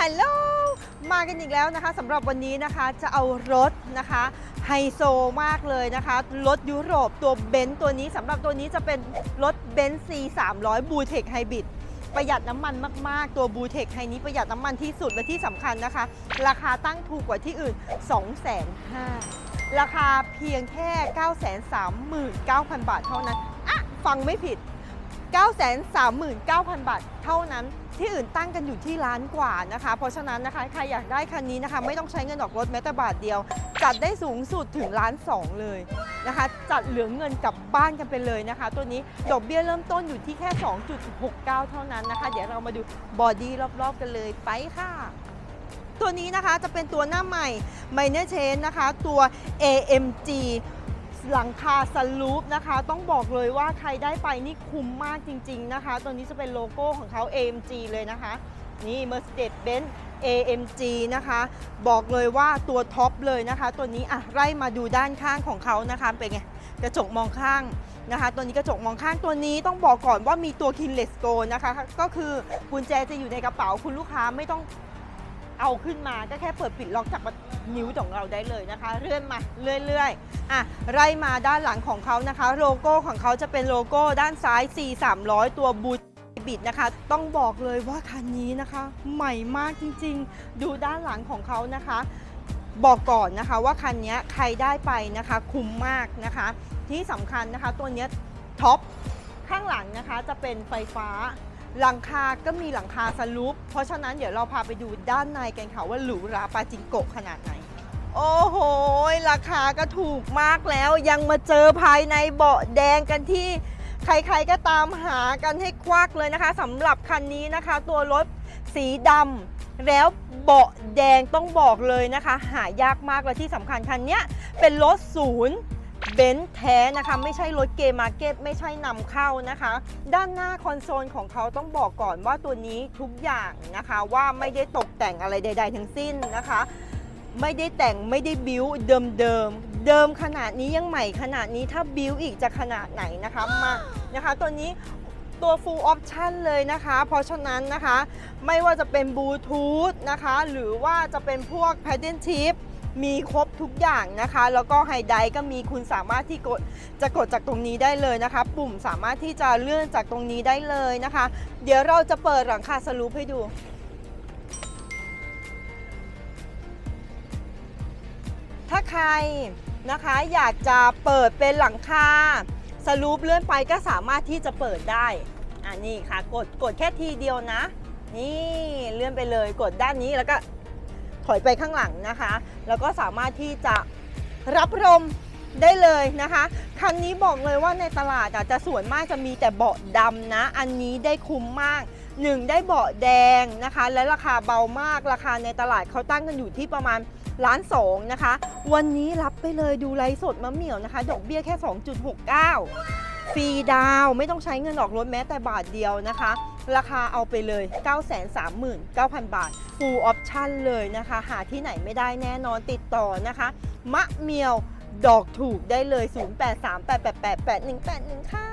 ฮัลโหลมากันอีกแล้วนะคะสำหรับวันนี้นะคะจะเอารถนะคะไฮโซมากเลยนะคะ รถยุโรปตัวเบนซ์ตัวนี้สำหรับตัวนี้จะเป็นรถเบนซ์ C 3 0 0 b ูเทคไฮบริดประหยัดน้ำมันมาก ๆ ตัวบูเทคไฮนี้ประหยัดน้ำมันที่สุดและที่สำคัญนะคะ ราคาตั้งถูกกว่าที่อื่น 2 5 0 0 0ราคาเพียงแค่ 939,000 บาทเท่านั้นอะฟังไม่ผิด 939,000 บาทเท่านั้น ที่อื่นตั้งกันอยู่ที่ล้านกว่านะคะ เพราะฉะนั้นนะคะ ใครอยากได้คันนี้นะคะ ไม่ต้องใช้เงินออกรถแม้แต่บาทเดียว จัดได้สูงสุดถึงล้านสองเลยนะคะ จัดเหลือเงินกลับบ้านกันไปเลยนะคะ ตัวนี้ดอกเบี้ยเริ่มต้นอยู่ที่แค่ 2.69 เท่านั้นนะคะ เดี๋ยวเรามาดูบอดี้รอบๆกันเลยไปค่ะตัวนี้นะคะจะเป็นตัวหน้าใหม่ m i n o r Change นะคะ ตัว AMG หลังคาสลูปนะคะ ต้องบอกเลยว่าใครได้ไปนี่คุ้มมากจริง ๆนะคะ ตัวนี้จะเป็นโลโก้ของเขา AMG เลยนะคะ นี่ Mercedes-Benz AMG นะคะ บอกเลยว่าตัวท็อปเลยนะคะ ตัวนี้อะไล่มาดูด้านข้างของเขานะคะเป็นไงกระจกมองข้างนะคะ ตัวนี้กระจกมองข้างตัวนี้ต้องบอกก่อนว่ามีตัว Keyless Go นะคะ ก็คือกุญแจจะอยู่ในกระเป๋าคุณลูกค้าไม่ต้อง เอาขึ้นมาก็แค่เปิดปิดล็อกจากนิ้วของเราได้เลยนะคะ เลื่อนมาเรื่อยๆอะไล่มาด้านหลังของเขานะคะ โลโก้ของเขาจะเป็นโลโก้ด้านซ้าย C 3 0 0ตัวบูบิดนะคะ ต้องบอกเลยว่าคันนี้นะคะ ใหม่มากจริงๆ ดูด้านหลังของเขานะคะ บอกก่อนนะคะว่าคันนี้ใครได้ไปนะคะคุ้มมากนะคะ ที่สำคัญนะคะตัวนี้ท็อปข้างหลังนะคะจะเป็นไฟฟ้า หลังคาก็มีหลังคาสลูป เพราะฉะนั้นเดี๋ยวเราพาไปดูด้านในกันค่ะว่าหรูหราปาจิงโกะขนาดไหน โอ้โห ราคาก็ถูกมากแล้วยังมาเจอภายในเบาะแดงกันที่ใครๆก็ตามหากันให้ควักเลยนะคะสำหรับคันนี้นะคะ ตัวรถสีดำแล้วเบาะแดงต้องบอกเลยนะคะ หายากมากและที่สำคัญคันนี้เป็นรถศูนย์ เบนซ์แท้นะคะ ไม่ใช่รถเกมมาร์เก็ตไม่ใช่นำเข้านะคะ ด้านหน้าคอนโซลของเขาต้องบอกก่อนว่าตัวนี้ทุกอย่างนะคะ ว่าไม่ได้ตกแต่งอะไรใด ๆ ทั้งสิ้นนะคะ ไม่ได้แต่งไม่ได้บิวเดิมเดิมๆเดิมขนาดนี้ยังใหม่ขนาดนี้ถ้าบิวอีกจะขนาดไหนนะคะมานะคะ ตัวนี้ตัว full option เลยนะคะ เพราะฉะนั้นนะคะ ไม่ว่าจะเป็นบลูทูธนะคะ หรือว่าจะเป็นพวก paddle shift มีครบทุกอย่างนะคะ แล้วก็ไฮไดก็มีคุณสามารถที่กดจะกดจากตรงนี้ได้เลยนะคะ ปุ่มสามารถที่จะเลื่อนจากตรงนี้ได้เลยนะคะ เดี๋ยวเราจะเปิดหลังคาสลูปให้ดูถ้าใครนะคะอยากจะเปิดเป็นหลังคาสลูปเลื่อนไปก็สามารถที่จะเปิดได้อ่านี่ค่ะกดกดแค่ทีเดียวนะ นี่เลื่อนไปเลยกดด้านนี้แล้วก็ ถอยไปข้างหลังนะคะ แล้วก็สามารถที่จะรับลมได้เลยนะคะคันนี้บอกเลยว่าในตลาดอะจะส่วนมากจะมีแต่เบาะดำนะ อันนี้ได้คุ้มมากหนึ่งได้เบาะแดงนะคะ และราคาเบามากราคาในตลาดเขาตั้งกันอยู่ที่ประมาณล้านสองนะคะ วันนี้รับไปเลยดูไลฟ์สดมะเหมี่ยวนะคะ ดอกเบี้ยแค่ 2.69 ฟรีดาวไม่ต้องใช้เงินออกรถแม้แต่บาทเดียวนะคะ ราคาเอาไปเลย 939,000 บาท full option เลยนะคะ หาที่ไหนไม่ได้แน่นอนติดต่อนะคะ มะเมียวดอกถูกได้เลย 0838888181 ค่ะ